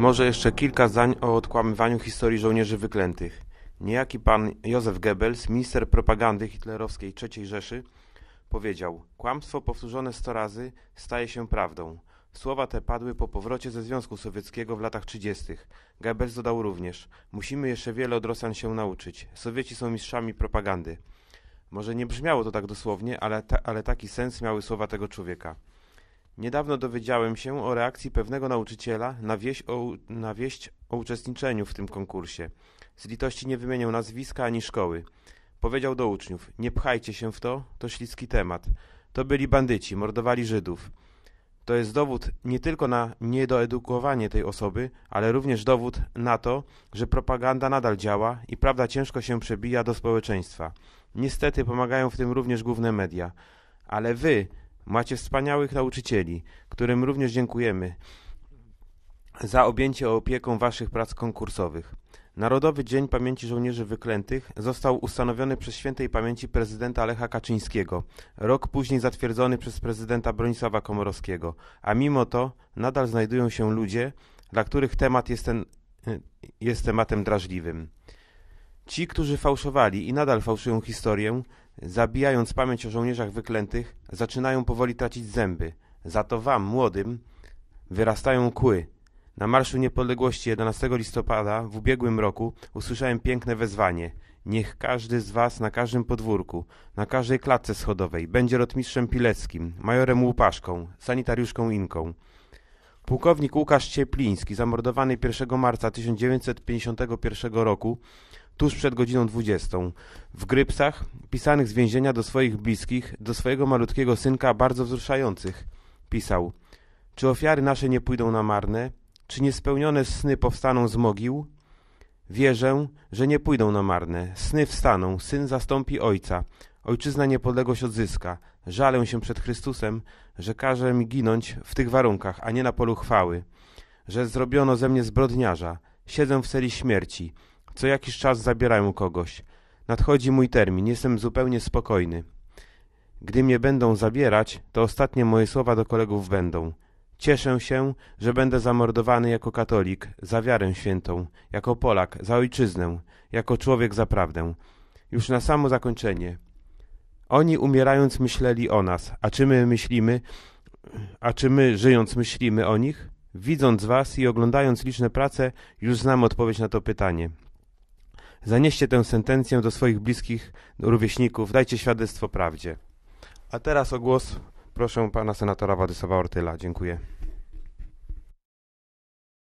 może jeszcze kilka zdań o odkłamywaniu historii żołnierzy wyklętych. Niejaki pan Józef Goebbels, minister propagandy hitlerowskiej III Rzeszy, powiedział: Kłamstwo powtórzone sto razy staje się prawdą. Słowa te padły po powrocie ze Związku Sowieckiego w latach 30. Goebbels dodał również: Musimy jeszcze wiele od Rosjan się nauczyć. Sowieci są mistrzami propagandy. Może nie brzmiało to tak dosłownie, ale, ta, ale taki sens miały słowa tego człowieka. Niedawno dowiedziałem się o reakcji pewnego nauczyciela na wieść o, na wieść o uczestniczeniu w tym konkursie. Z litości nie wymienię nazwiska ani szkoły. Powiedział do uczniów: Nie pchajcie się w to, to śliski temat. To byli bandyci, mordowali Żydów. To jest dowód nie tylko na niedoedukowanie tej osoby, ale również dowód na to, że propaganda nadal działa i prawda ciężko się przebija do społeczeństwa. Niestety pomagają w tym również główne media. Ale wy macie wspaniałych nauczycieli, którym również dziękujemy za objęcie opieką waszych prac konkursowych. Narodowy Dzień Pamięci Żołnierzy Wyklętych został ustanowiony przez świętej pamięci prezydenta Lecha Kaczyńskiego, rok później zatwierdzony przez prezydenta Bronisława Komorowskiego, a mimo to nadal znajdują się ludzie, dla których temat jest, ten, jest tematem drażliwym. Ci, którzy fałszowali i nadal fałszują historię, zabijając pamięć o żołnierzach wyklętych, zaczynają powoli tracić zęby. Za to wam, młodym, wyrastają kły. Na Marszu Niepodległości 11 listopada w ubiegłym roku usłyszałem piękne wezwanie. Niech każdy z was na każdym podwórku, na każdej klatce schodowej będzie rotmistrzem Pileckim, majorem Łupaszką, sanitariuszką Inką. Pułkownik Łukasz Ciepliński, zamordowany 1 marca 1951 roku, tuż przed godziną 20, w grypsach, pisanych z więzienia do swoich bliskich, do swojego malutkiego synka, bardzo wzruszających, pisał: Czy ofiary nasze nie pójdą na marne? Czy niespełnione sny powstaną z mogił? Wierzę, że nie pójdą na marne. Sny wstaną, syn zastąpi ojca. Ojczyzna niepodległość odzyska. Żalę się przed Chrystusem, że każe mi ginąć w tych warunkach, a nie na polu chwały. Że zrobiono ze mnie zbrodniarza. Siedzę w celi śmierci. Co jakiś czas zabierają kogoś. Nadchodzi mój termin, jestem zupełnie spokojny. Gdy mnie będą zabierać, to ostatnie moje słowa do kolegów będą. Cieszę się, że będę zamordowany jako katolik, za wiarę świętą, jako Polak, za ojczyznę, jako człowiek za prawdę. Już na samo zakończenie. Oni umierając myśleli o nas, a czy my myślimy, a czy my żyjąc myślimy o nich? Widząc was i oglądając liczne prace, już znam odpowiedź na to pytanie. Zanieście tę sentencję do swoich bliskich rówieśników, dajcie świadectwo prawdzie. A teraz o głos proszę pana senatora Władysława Ortyla. Dziękuję.